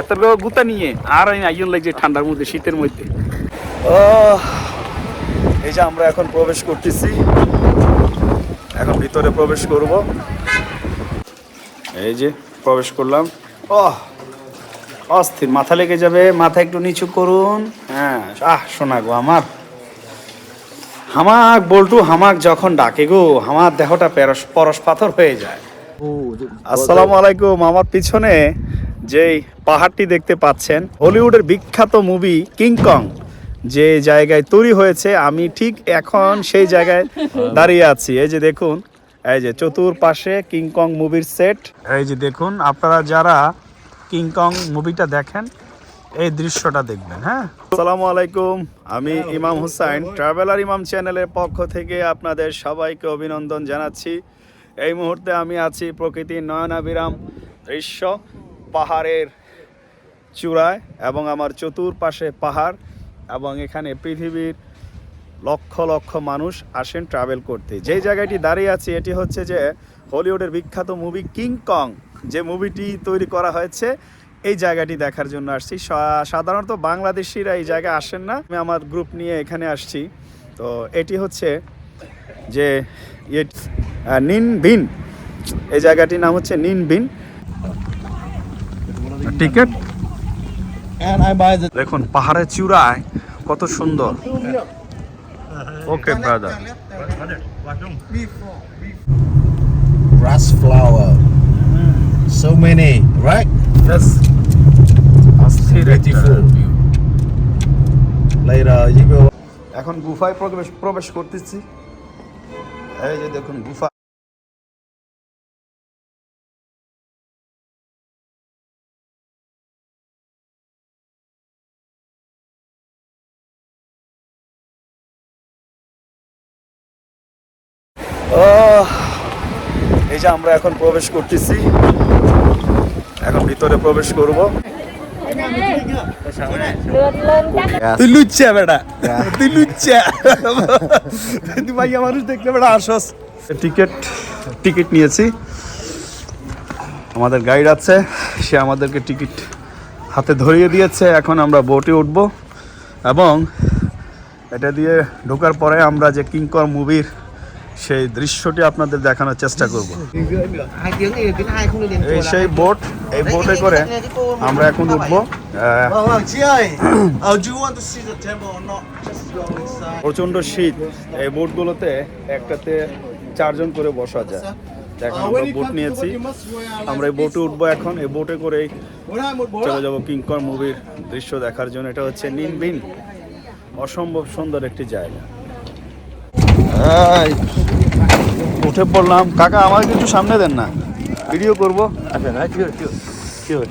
এত গুতা নিয়ে আর আমি আইন লাগছে ঠান্ডার মধ্যে শীতের মধ্যে। ও এই যে আমরা এখন প্রবেশ করতেছি। এখন ভিতরে প্রবেশ করব। এই যে প্রবেশ করলাম। ও অস্থির মাথা লেগে যাবে মাথা একটু নিচু করুন। হ্যাঁ আহ শোনা গো আমার। হামাক বল্টু হামাক যখন ডাকে গো আমার দেহটা পেরস পরশ পাথর হয়ে যায়। আসসালামু আলাইকুম আমার পিছনে যেই পাহাড়টি দেখতে পাচ্ছেন, হলিউডের বিখ্যাত মুভি কিংকং যে জায়গায় তৈরি হয়েছে, আমি ঠিক এখন সেই জায়গায় দাঁড়িয়ে আছি। এই যে দেখুন, এই যে চতুর্পাশে কিংকং মুভির সেট। এই যে দেখুন, আপনারা যারা কিংকং মুভিটা দেখেন, এই দৃশ্যটা দেখবেন হ্যাঁ? আসসালামু আলাইকুম, আমি ইমাম হুসাইন, ট্রাভেলার ইমাম চ্যানেলের পক্ষ থেকে আপনাদের সবাইকে অভিনন্দন জানাচ্ছি। এই মুহূর্তে আমি আছি প্রকৃতির নয়নাবিরাম দৃশ্য। পাহাড়ের চূড়ায় এবং আমার চতুর্পাশে পাহাড় এবং এখানে পৃথিবীর লক্ষ লক্ষ মানুষ আসেন ট্রাভেল করতে। যে জায়গাটি দাঁড়িয়ে আছি, এটি হচ্ছে যে হলিউডের বিখ্যাত মুভি কিং কং যে মুভিটি তৈরি করা হয়েছে, এই জায়গাটি দেখার জন্য আসছি। সাধারণত বাংলাদেশিরা এই জায়গায় আসেন না। আমি আমার গ্রুপ নিয়ে এখানে আসছি। তো এটি হচ্ছে যে নিন বিন এই জায়গাটির নাম হচ্ছে নিন বিন দেখুন পাহাড়ের চূড়ায় কত সুন্দর। Okay brother flower. So many, right? এখন গুফায় প্রবেশ প্রবেশ করতেছি। এই যে দেখুন গুফা। এই যে আমরা এখন প্রবেশ করতেছি। এখন ভিতরে প্রবেশ করব। তুই বেটা। তুই ভাইয়া মানুষ দেখলে বেটা আসস টিকিট টিকিট নিয়েছি। আমাদের গাইড আছে সে আমাদেরকে টিকিট হাতে ধরিয়ে দিয়েছে। এখন আমরা বোটে উঠব এবং এটা দিয়ে ঢোকার পরে আমরা যে কিংকর মুভির সেই দৃশ্যটি আপনাদের দেখানোর চেষ্টা করব। এই সেই বোট এই বোটে করে আমরা এখন উঠবো. প্রচণ্ড শীত। এই বোটগুলোতে একটাতে চারজন করে বসা যায়। এখন আমরা বোট নিয়েছি। আমরা এই বোটে উঠবো এখন। এই বোটে করেই চলে যাব কিংকর মুভির দৃশ্য দেখার জন্য। এটা হচ্ছে নিনবিন। অসম্ভব সুন্দর একটি জায়গা। উঠে পড়লাম। কাকা আমাকে একটু সামনে দেন না। ভিডিও করব।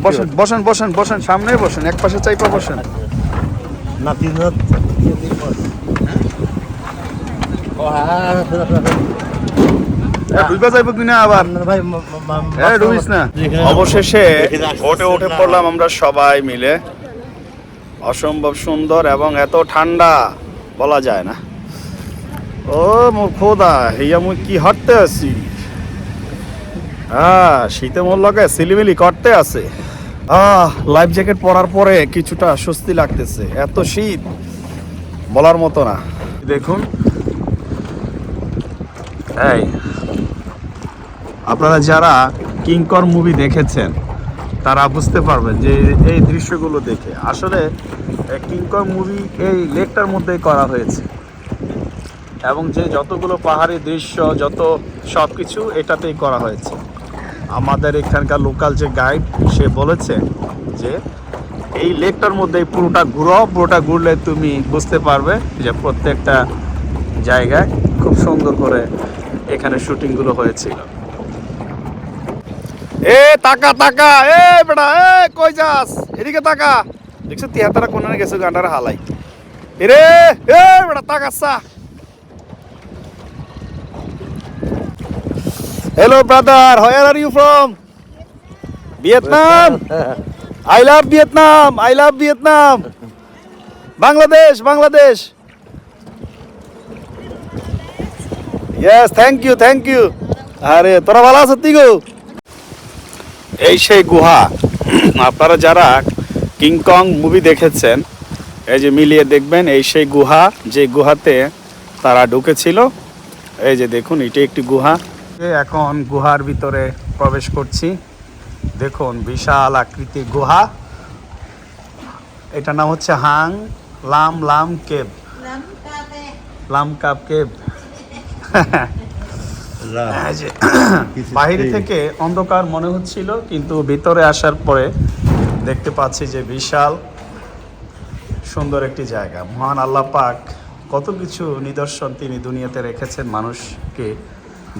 বসেন বসেন বসেন বসেন সামনেই বসেন এক পাশে চাইপা বসেন। হ্যাঁ অবশেষে উঠে পড়লাম আমরা সবাই মিলে। অসম্ভব সুন্দর এবং এত ঠান্ডা বলা যায় না। ও, মোর খোদা হেয়া মুই কি হাঁটতে আছি? হ্যাঁ শীতে মোর লগে সিলিমিলি করতে আছে। আহ, লাইফ জ্যাকেট পরার পরে কিছুটা স্বস্তি লাগতেছে। এত শীত, বলার মতো না। দেখুন। এই, আপনারা যারা কিংকর মুভি দেখেছেন, তারা বুঝতে পারবেন যে এই দৃশ্যগুলো দেখে। আসলে কিংকর মুভি এই লেকটার মধ্যেই করা হয়েছে। এবং যে যতগুলো পাহাড়ি দৃশ্য, যত সব কিছু এটাতেই করা হয়েছে। আমাদের এখানকার লোকাল যে গাইড, সে বলেছে যে, এই লেকটার মধ্যে পুরোটা ঘুরো, পুরোটা ঘুরলে তুমি বুঝতে পারবে যে প্রত্যেকটা জায়গায় খুব সুন্দর করে এখানে শুটিংগুলো হয়েছিল। এ, তাকা তাকা! এ, বেটা, এ, কই যাস? এদিকে তাকা। দেখছ তিয়াতারা কোনে গেছে গান্ডার হালাই। এরে, এ, বেটা তাকাসা hello brother where are you from Vietnam I love Vietnam I love Vietnam Bangladesh Bangladesh yes thank you thank you আরে তোরা ভালো আছো তুই এই সেই গুহা। আপনারা যারা কিংকং মুভি দেখেছেন এই যে মিলিয়ে দেখবেন এই সেই গুহা যে গুহাতে তারা ঢুকেছিল এই যে দেখুন এটি একটি গুহা। এখন গুহার ভিতরে প্রবেশ করছি। দেখুন বিশাল আকৃতি গুহা। এটার নাম হচ্ছে হাং লাম লাম কেব। লাম কাপ কেব। বাহির থেকে অন্ধকার মনে হচ্ছিল কিন্তু ভিতরে আসার পরে দেখতে পাচ্ছি যে বিশাল সুন্দর একটি জায়গা। মহান আল্লাহ পাক কত কিছু নিদর্শন তিনি দুনিয়াতে রেখেছেন মানুষকে।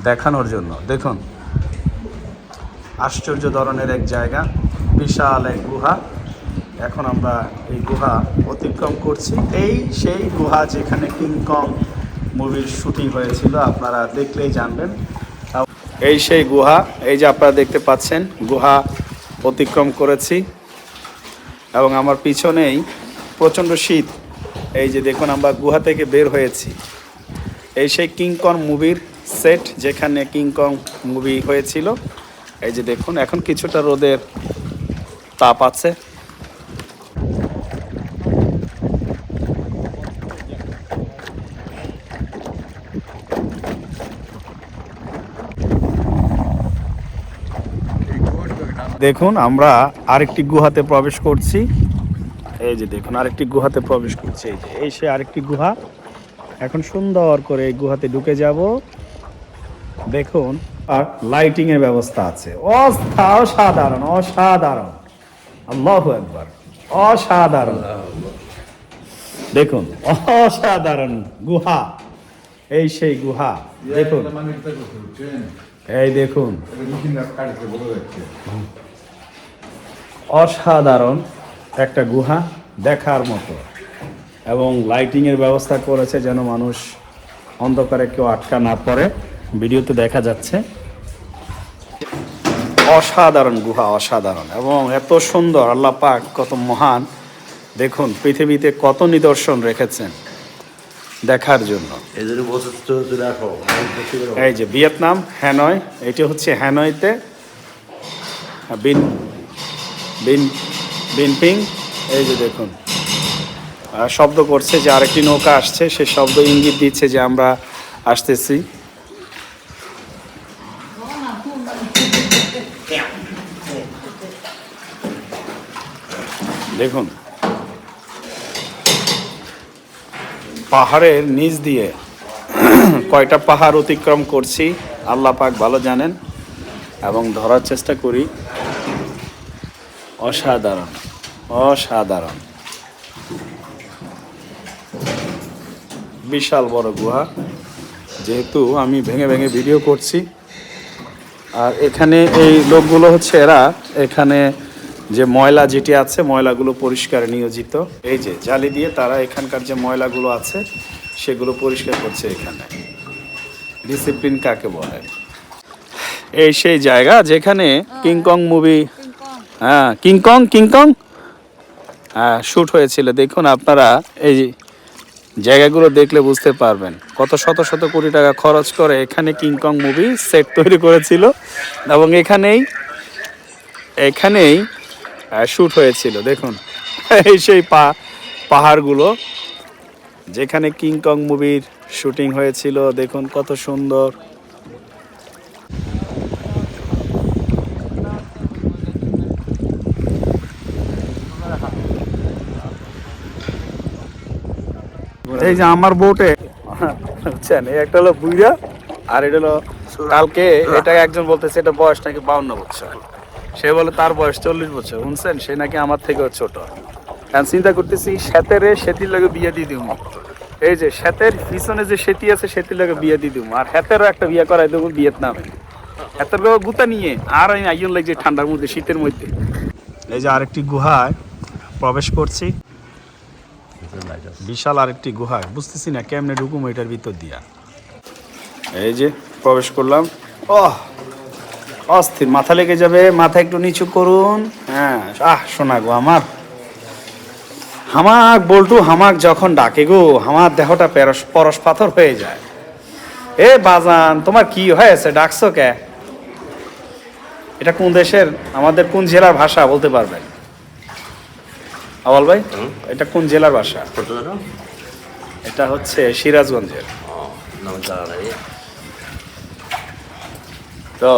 দেখানোর জন্য। দেখুন, আশ্চর্য ধরনের এক জায়গা, বিশাল এক গুহা। এখন আমরা এই গুহা অতিক্রম করছি। এই সেই গুহা যেখানে কিংকং মুভির শুটিং হয়েছিল, আপনারা দেখলেই জানবেন। এই সেই গুহা, এই যে আপনারা দেখতে পাচ্ছেন, গুহা অতিক্রম করেছি। এবং আমার পিছনেই প্রচণ্ড শীত। এই যে দেখুন, আমরা গুহা থেকে বের হয়েছি। এই সেই কিংকং মুভির সেট যেখানে কিংকং মুভি হয়েছিল। এই যে দেখুন, এখন কিছুটা রোদের তাপ আছে। দেখুন, আমরা আরেকটি গুহাতে প্রবেশ করছি। এই যে দেখুন, আরেকটি গুহাতে প্রবেশ করছি। এই যে, এই সে আরেকটি গুহা। এখন সুন্দর করে এই গুহাতে ঢুকে যাব। দেখুন, আর লাইটিং এর ব্যবস্থা আছে। অসাধারণ অসাধারণ আল্লাহ একবার অসাধারণ। দেখুন, অসাধারণ গুহা। এই সেই গুহা, দেখুন। এই দেখুন। অসাধারণ একটা গুহা দেখার মতো। এবং লাইটিং এর ব্যবস্থা করেছে যেন মানুষ অন্ধকারে কেউ আটকা না পড়ে। ভিডিওতে দেখা যাচ্ছে। অসাধারণ গুহা অসাধারণ এবং এত সুন্দর আল্লাহ পাক কত মহান। দেখুন পৃথিবীতে কত নিদর্শন রেখেছেন দেখার জন্য। এই যে ভিয়েতনাম হ্যানয় এটি হচ্ছে হ্যানয়তে বিন বিন বিনপিং। এই যে দেখুন শব্দ করছে যে আরেকটি নৌকা আসছে সে শব্দ ইঙ্গিত দিচ্ছে যে আমরা আসতেছি। দেখুন। পাহাড়ের নিচ দিয়ে কয়টা পাহাড় অতিক্রম করছি, আল্লাহ পাক ভালো জানেন এবং ধরার চেষ্টা করি। অসাধারণ অসাধারণ। বিশাল বড় গুহা, যেহেতু আমি ভেঙে ভেঙে ভিডিও করছি। আর এখানে এই লোকগুলো হচ্ছে এরা, এখানে যে ময়লা যেটি আছে ময়লাগুলো পরিষ্কার নিয়োজিত। এই যে জালি দিয়ে তারা এখানকার যে ময়লাগুলো আছে সেগুলো পরিষ্কার করছে এখানে। ডিসিপ্লিন কাকে বলে? এই সেই জায়গা যেখানে কিংকং মুভি হ্যাঁ কিংকং কিংকং হ্যাঁ শ্যুট হয়েছিল। দেখুন আপনারা এই জায়গাগুলো দেখলে বুঝতে পারবেন। কত শত শত কোটি টাকা খরচ করে এখানে কিংকং মুভি সেট তৈরি করেছিল। এবং এখানেই এখানেই শ্যুট হয়েছিল, দেখুন। এই সেই পা, পাহাড়গুলো, যেখানে কিংকং মুভির শুটিং হয়েছিল, দেখুন কত সুন্দর। এই যে আমার বোটে বুঝছেন একটা হলো বুইরা আর এটা হলো কালকে এটা একজন বলতেছে এটা বয়স নাকি বাউন্ন বছর। সে বলে তার বয়স চল্লিশ বছর। শুনছেন? সে নাকি আমার থেকেও ছোট। এখন চিন্তা করতেছি শ্বেতেরে সেতির লগে বিয়ে দিয়ে দিব। এই যে শ্বেতের পিছনে যে সেতি আছে সেতির লগে বিয়ে দিয়ে দিব। আর হেতেরও একটা বিয়ে করাই দেবো ভিয়েতনামে। হেতের লগে গুতা নিয়ে আর আমি আইন লাগছে ঠান্ডার মধ্যে শীতের মধ্যে। এই যে আরেকটি গুহায় প্রবেশ করছি। বিশাল আরেকটি গুহা বুঝতেছি না কেমনে ঢুকুম এটার ভিতর দিয়া। এই যে প্রবেশ করলাম। ও অস্থির মাথা লেগে যাবে মাথা একটু নিচু করুন। হ্যাঁ আহ শোনা গো আমার। হামাক বল্টু হামাক যখন ডাকে গো আমার দেহটা পেরস পরশ পাথর হয়ে যায়। এ বাজান তোমার কি হয়েছে? ডাকছো কে? এটা কোন দেশের? আমাদের কোন জেলার ভাষা বলতে পারবেন? আওয়াল ভাই এটা কোন জেলার ভাষা? এটা হচ্ছে সিরাজগঞ্জের। তো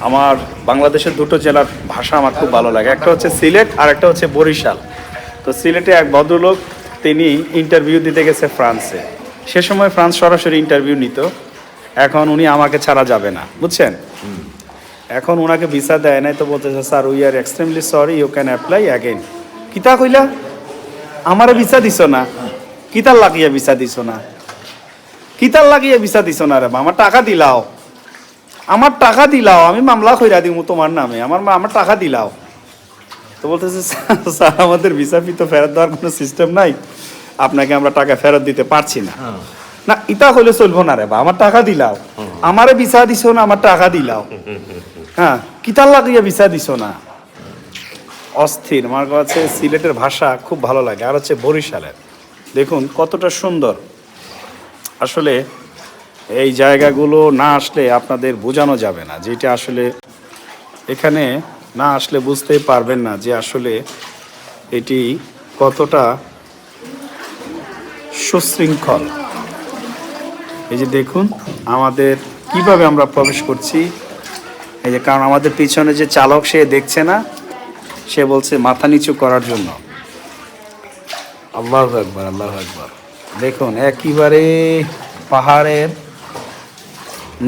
আমার বাংলাদেশের দুটো জেলার ভাষা আমার খুব ভালো লাগে। একটা হচ্ছে সিলেট আর একটা হচ্ছে বরিশাল। তো সিলেটে এক ভদ্রলোক, তিনি ইন্টারভিউ দিতে গেছে ফ্রান্সে। সে সময় ফ্রান্স সরাসরি ইন্টারভিউ নিত। এখন উনি আমাকে ছাড়া যাবে না। বুঝছেন? এখন ওনাকে ভিসা দেয় নাই তো বলতেছে sir we are extremely sorry you can apply again কিতা কইলা? আমারে ভিসা দিছ না? কিতার লাগিয়ে ভিসা দিছ না? কিতার লাগিয়ে ভিসা দিছ না রে আমার টাকা দিলাও। আমার টাকা দিলাও আমি মামলা কইরা দিব তোমার নামে আমার মা- আমার টাকা দিলাও। তো বলতেছে "স্যার, স্যার আমাদের ভিসা ফি তো ফেরত দেওয়ার কোনো সিস্টেম নাই আপনাকে আমরা টাকা ফেরত দিতে পারছি না। না ইটা হইলে চলবো না রে বা আমার টাকা দিলাও। আমারে ভিসা দিছো না আমার টাকা দিলাও। হ্যাঁ কিতার লাগিয়ে ভিসা দিছো না? অস্থির আমার কাছে সিলেটের ভাষা খুব ভালো লাগে আর হচ্ছে বরিশালের। দেখুন কতটা সুন্দর। আসলে এই জায়গাগুলো না আসলে আপনাদের বোঝানো যাবে না, যেটা আসলে এখানে না আসলে বুঝতেই পারবেন না যে আসলে এটি কতটা সুশৃঙ্খল। এই যে দেখুন, আমাদের কীভাবে আমরা প্রবেশ করছি, এই যে কারণ আমাদের পিছনে যে চালক সে দেখছে না, সে বলছে মাথা নিচু করার জন্য। আল্লাহ একবার আল্লাহ একবার দেখুন, একেবারে পাহাড়ের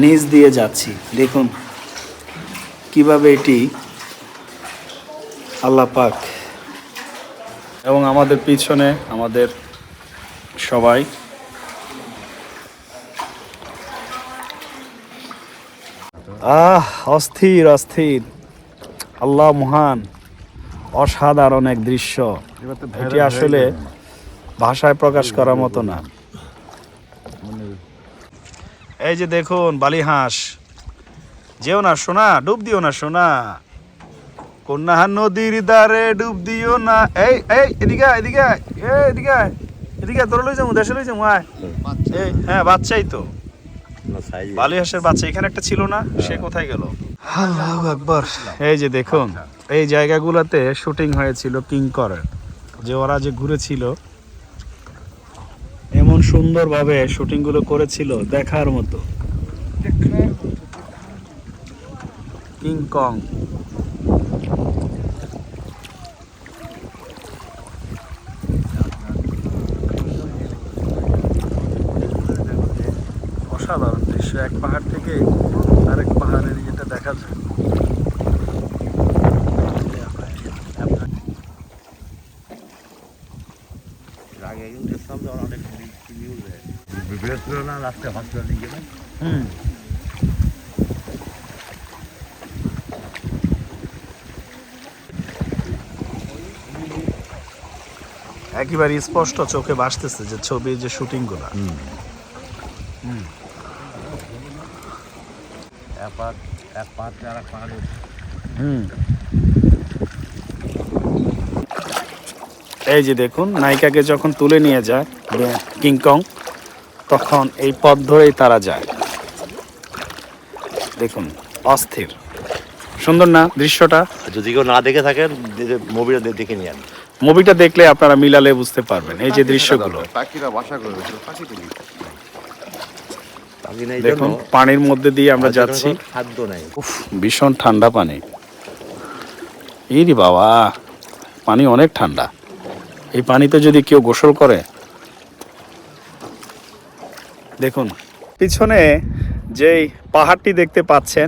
নিচ দিয়ে যাচ্ছি। দেখুন কীভাবে এটি আল্লাহ পাক এবং আমাদের পিছনে আমাদের সবাই আহ অস্থির অস্থির। আল্লাহ মহান অসাধারণ এক দৃশ্য। এটি আসলে ভাষায় প্রকাশ করার মতো না। এই যে দেখুন বালি হাঁস। যেও না সোনা ডুব দিও না সোনা। কন্যা নদীর দ্বারে ডুব দিও না। এই এই এদিকে এদিকে এই এদিকে এদিকে তোর লই যাব দেশে লই যাব আয়। এই হ্যাঁ বাচ্চাই তো। বালি হাঁসের বাচ্চা এখানে একটা ছিল না সে কোথায় গেল? আল্লাহু আকবার। এই যে দেখুন এই জায়গাগুলোতে শুটিং হয়েছিল কিংকরের যে ওরা যে ঘুরেছিল সুন্দরভাবে শুটিংগুলো করেছিল দেখার মতো। কিংকং অসাধারণ দৃশ্য। এক পাহাড় থেকে আরেক পাহাড়ের ইয়েটা দেখা যায় আগে কিন্তু দেখতাম যে ওরা অনেক নিউজ দেয় বৃহস্পতি না লাস্টে হসপিটালে গেলে হুম। একেবারে স্পষ্ট চোখে ভাসতেছে যে ছবির যে শুটিংগুলা। এক পাঁচ এক পাঁচ আর এক পাঁচ হুম। এই যে দেখুন নায়িকাকে যখন তুলে নিয়ে যায় কিংকং তখন এই পথ ধরেই তারা যায়। দেখুন অস্থির। সুন্দর না দৃশ্যটা? যদি কেউ না দেখে থাকেন মুভিটা দেখে নিন মুভিটা দেখলে আপনারা মিলালে বুঝতে পারবেন এই যে দৃশ্যগুলো। পাখিরা বাসা করবে দেখুন পানির মধ্যে দিয়ে আমরা যাচ্ছি। খাদ্য নেই। উফ ভীষণ ঠান্ডা পানি। ইরি বাবা পানি অনেক ঠান্ডা। এই পানিতে যদি কেউ গোসল করে দেখুন। পিছনে যেই পাহাড়টি দেখতে পাচ্ছেন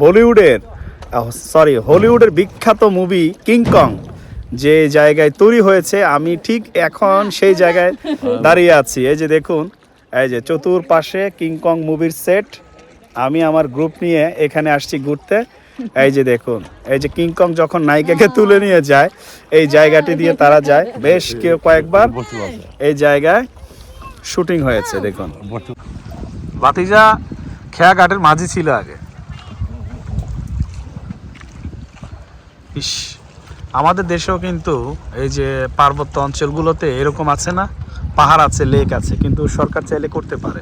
বলিউডের সরি হলিউডের বিখ্যাত মুভি কিংকং যে জায়গায় তৈরি হয়েছে আমি ঠিক এখন সেই জায়গায় দাঁড়িয়ে আছি। এই যে দেখুন এই যে চতুর্পাশে কিংকং মুভির সেট আমি আমার গ্রুপ নিয়ে এখানে আসছি ঘুরতে। এই যে দেখুন এই যে কিংকং যখন নায়িকাকে তুলে নিয়ে যায় এই জায়গাটি দিয়ে তারা যায়। বেশ কেউ কয়েকবার এই জায়গায় শুটিং হয়েছে, দেখুন। বাতিজা খেয়া খেয়াঘাটের মাঝি ছিল আগে। ইস, আমাদের দেশেও কিন্তু এই যে পার্বত্য অঞ্চলগুলোতে এরকম আছে না, পাহাড় আছে, লেক আছে, কিন্তু সরকার চাইলে করতে পারে।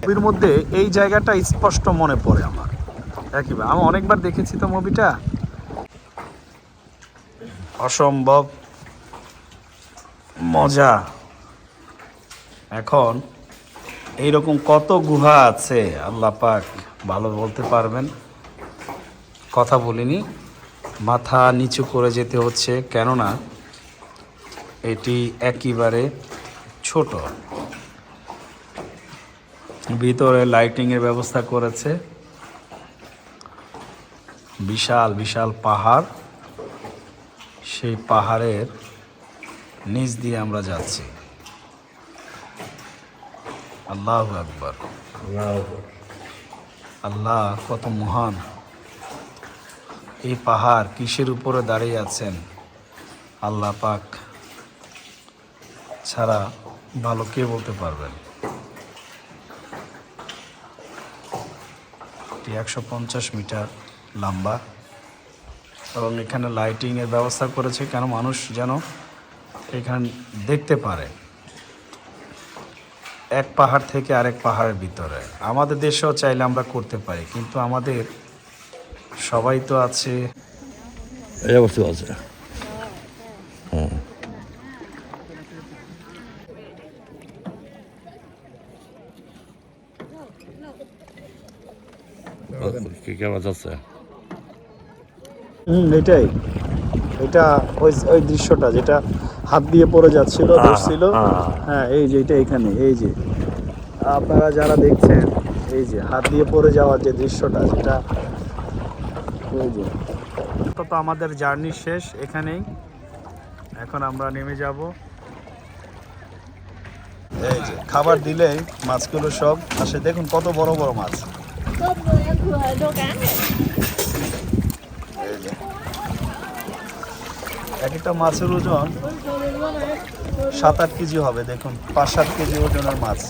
মুভির মধ্যে এই জায়গাটা স্পষ্ট মনে পড়ে আমার। একইবার, আমি অনেকবার দেখেছি তো মুভিটা। অসম্ভব মজা। এখন এইরকম কত গুহা আছে, আল্লাহ পাক ভালো বলতে পারবেন। কথা বলিনি, মাথা নিচু করে যেতে হচ্ছে, কেননা এটি একেবারে ছোট। ভিতরে লাইটিংয়ের ব্যবস্থা করেছে। বিশাল বিশাল পাহাড়। সেই পাহাড়ের নিচ দিয়ে আমরা যাচ্ছি। আল্লাহ আকবর। আল্লাহ কত মহান। এই পাহাড় কিসের উপরে দাঁড়িয়ে আছেন? আল্লাহ পাক ছাড়া ভালো কে বলতে পারবেন? এটি একশো পঞ্চাশ মিটার লম্বা। এবং এখানে লাইটিংয়ের ব্যবস্থা করেছে কেন মানুষ যেন এখানে দেখতে পারে। এক পাহাড় থেকে আরেক পাহাড়ের ভিতরে। আমাদের দেশেও চাইলে আমরা করতে পারি কিন্তু আমাদের সবাই তো আছে। এই অবস্থা আছে। কে কেমন যাচ্ছে হুম এটাই। এটা ওই ওই দৃশ্যটা যেটা হাত দিয়ে পড়ে যাচ্ছিল ধরছিল। হ্যাঁ এই যে এটা এখানে এই যে। আপনারা যারা দেখছেন এই যে হাত দিয়ে পড়ে যাওয়ার যে দৃশ্যটা সেটা ওই যে। তো আমাদের জার্নি শেষ এখানেই। এখন আমরা নেমে যাব। এই যে খাবার দিলেই মাছগুলো সব আসে। দেখুন কত বড় বড় মাছ। এই যে। এক একটা মাছের ওজন সাত আট কেজি হবে দেখুন পাঁচ সাত কেজি ওজনের মাছ।